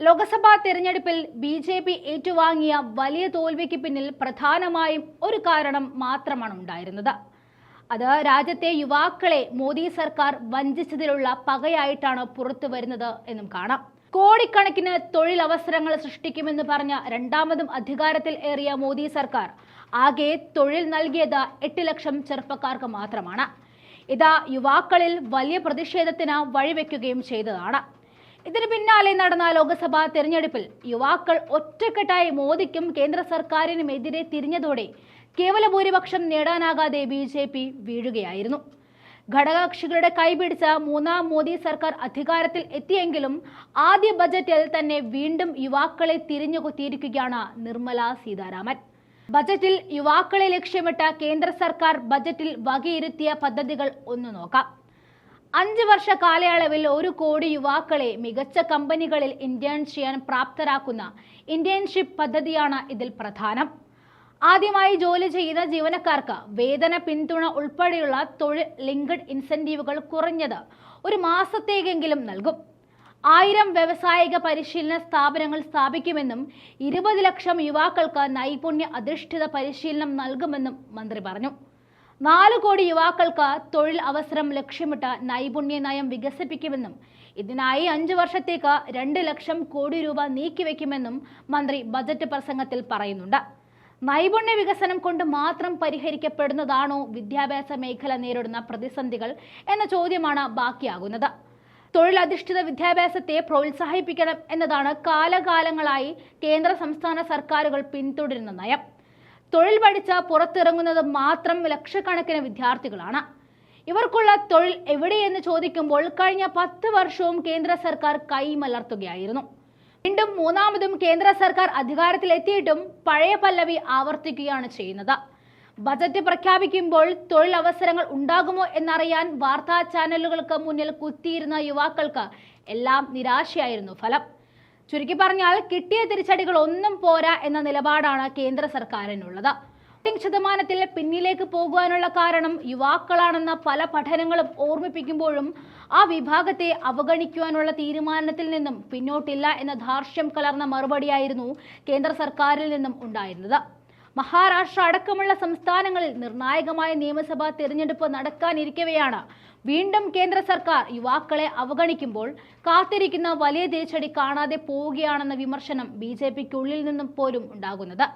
ലോക്സഭാ തെരഞ്ഞെടുപ്പിൽ B J P ഏറ്റുവാങ്ങിയ വലിയ തോൽവിക്ക് പിന്നിൽ പ്രധാനമായും ഒരു കാരണം മാത്രമാണ് ഉണ്ടായിരുന്നത്. അത് രാജ്യത്തെ യുവാക്കളെ മോദി സർക്കാർ വഞ്ചിച്ചതിലുള്ള പകയായിട്ടാണ് പുറത്തു വരുന്നത് എന്നും കാണാം. കോടിക്കണക്കിന് തൊഴിലവസരങ്ങൾ സൃഷ്ടിക്കുമെന്ന് പറഞ്ഞ രണ്ടാമതും അധികാരത്തിൽ ഏറിയ മോദി സർക്കാർ ആകെ തൊഴിൽ നൽകിയത് എട്ട് ലക്ഷം ചെറുപ്പക്കാർക്ക് മാത്രമാണ്. ഇത് യുവാക്കളിൽ വലിയ പ്രതിഷേധത്തിന് വഴിവെക്കുകയും ചെയ്തതാണ്. ഇതിന് പിന്നാലെ നടന്ന ലോക്സഭാ തെരഞ്ഞെടുപ്പിൽ യുവാക്കൾ ഒറ്റക്കെട്ടായി മോദിക്കും കേന്ദ്ര സർക്കാരിനുമെതിരെ തിരിഞ്ഞതോടെ കേവല ഭൂരിപക്ഷം നേടാനാകാതെ ബി ജെ പി വീഴുകയായിരുന്നു. ഘടകകക്ഷികളുടെ കൈപിടിച്ച മൂന്നാം മോദി സർക്കാർ അധികാരത്തിൽ എത്തിയെങ്കിലും ആദ്യ ബജറ്റിൽ തന്നെ വീണ്ടും യുവാക്കളെ തിരിഞ്ഞു കുത്തിയിരിക്കുകയാണ് നിർമ്മല സീതാരാമൻ. ബജറ്റിൽ യുവാക്കളെ ലക്ഷ്യമിട്ട കേന്ദ്ര സർക്കാർ ബജറ്റിൽ വകയിരുത്തിയ പദ്ധതികൾ ഒന്ന് നോക്കാം. അഞ്ച് വർഷ കാലയളവിൽ ഒരു കോടി യുവാക്കളെ മികച്ച കമ്പനികളിൽ ഇന്റേൺ ചെയ്യാൻ പ്രാപ്തരാക്കുന്ന ഇന്റേൺഷിപ്പ് പദ്ധതിയാണ് ഇതിൽ പ്രധാനം. ആദ്യമായി ജോലി ചെയ്യുന്ന ജീവനക്കാർക്ക് വേതന പിന്തുണ ഉൾപ്പെടെയുള്ള തൊഴിൽ ലിങ്ക്ഡ് ഇൻസെന്റീവുകൾ കുറഞ്ഞത് ഒരു മാസത്തേക്കെങ്കിലും നൽകും. ആയിരം വ്യവസായിക പരിശീലന സ്ഥാപനങ്ങൾ സ്ഥാപിക്കുമെന്നും ഇരുപത് ലക്ഷം യുവാക്കൾക്ക് നൈപുണ്യ അധിഷ്ഠിത പരിശീലനം നൽകുമെന്നും മന്ത്രി പറഞ്ഞു. നാല് കോടി യുവാക്കൾക്ക് തൊഴിൽ അവസരം ലക്ഷ്യമിട്ട് നൈപുണ്യ നയം വികസിപ്പിക്കുമെന്നും ഇതിനായി അഞ്ചു വർഷത്തേക്ക് രണ്ട് ലക്ഷം കോടി രൂപ നീക്കിവെക്കുമെന്നും മന്ത്രി ബജറ്റ് പ്രസംഗത്തിൽ പറയുന്നുണ്ട്. നൈപുണ്യ വികസനം കൊണ്ട് മാത്രം പരിഹരിക്കപ്പെടുന്നതാണോ വിദ്യാഭ്യാസ മേഖല നേരിടുന്ന പ്രതിസന്ധികൾ എന്ന ചോദ്യമാണ് ബാക്കിയാകുന്നത്. തൊഴിലധിഷ്ഠിത വിദ്യാഭ്യാസത്തെ പ്രോത്സാഹിപ്പിക്കണം എന്നതാണ് കാലകാലങ്ങളായി കേന്ദ്ര സംസ്ഥാന സർക്കാരുകൾ പിന്തുടരുന്ന നയം. തൊഴിൽ പഠിച്ച പുറത്തിറങ്ങുന്നത് മാത്രം ലക്ഷക്കണക്കിന് വിദ്യാർത്ഥികളാണ്. ഇവർക്കുള്ള തൊഴിൽ എവിടെയെന്ന് ചോദിക്കുമ്പോൾ കഴിഞ്ഞ പത്ത് വർഷവും കേന്ദ്ര സർക്കാർ കൈമലർത്തുകയായിരുന്നു. വീണ്ടും മൂന്നാമതും കേന്ദ്ര സർക്കാർ അധികാരത്തിലെത്തിയിട്ടും പഴയ പല്ലവി ആവർത്തിക്കുകയാണ് ചെയ്യുന്നത്. ബജറ്റ് പ്രഖ്യാപിക്കുമ്പോൾ തൊഴിലവസരങ്ങൾ ഉണ്ടാകുമോ എന്നറിയാൻ വാർത്താ ചാനലുകൾക്ക് മുന്നിൽ കുത്തിയിരുന്ന യുവാക്കൾക്ക് എല്ലാം നിരാശയായിരുന്നു ഫലം. ചുരുക്കി പറഞ്ഞാൽ കിട്ടിയ തിരിച്ചടികൾ ഒന്നും പോരാ എന്ന നിലപാടാണ് കേന്ദ്ര സർക്കാരിനുള്ളത്. വോട്ടിംഗ് ശതമാനത്തിൽ പിന്നിലേക്ക് പോകുവാനുള്ള കാരണം യുവാക്കളാണെന്ന പല പഠനങ്ങളും ഓർമ്മിപ്പിക്കുമ്പോഴും ആ വിഭാഗത്തെ അവഗണിക്കുവാനുള്ള തീരുമാനത്തിൽ നിന്നും പിന്നോട്ടില്ല എന്ന ധാർഷ്ട്യം കലർന്ന മറുപടിയായിരുന്നു കേന്ദ്ര സർക്കാരിൽ നിന്നും ഉണ്ടായിരുന്നത്. മഹാരാഷ്ട്ര അടക്കമുള്ള സംസ്ഥാനങ്ങളിൽ നിർണായകമായ നിയമസഭാ തിരഞ്ഞെടുപ്പ് നടക്കാനിരിക്കവെയാണ്. വീണ്ടും കേന്ദ്ര സർക്കാർ യുവാക്കളെ അവഗണിക്കുമ്പോൾ കാത്തിരിക്കുന്ന വലിയ തിരിച്ചടി കാണാതെ പോവുകയാണെന്ന വിമർശനം ബി നിന്നും പോലും ഉണ്ടാകുന്നത്.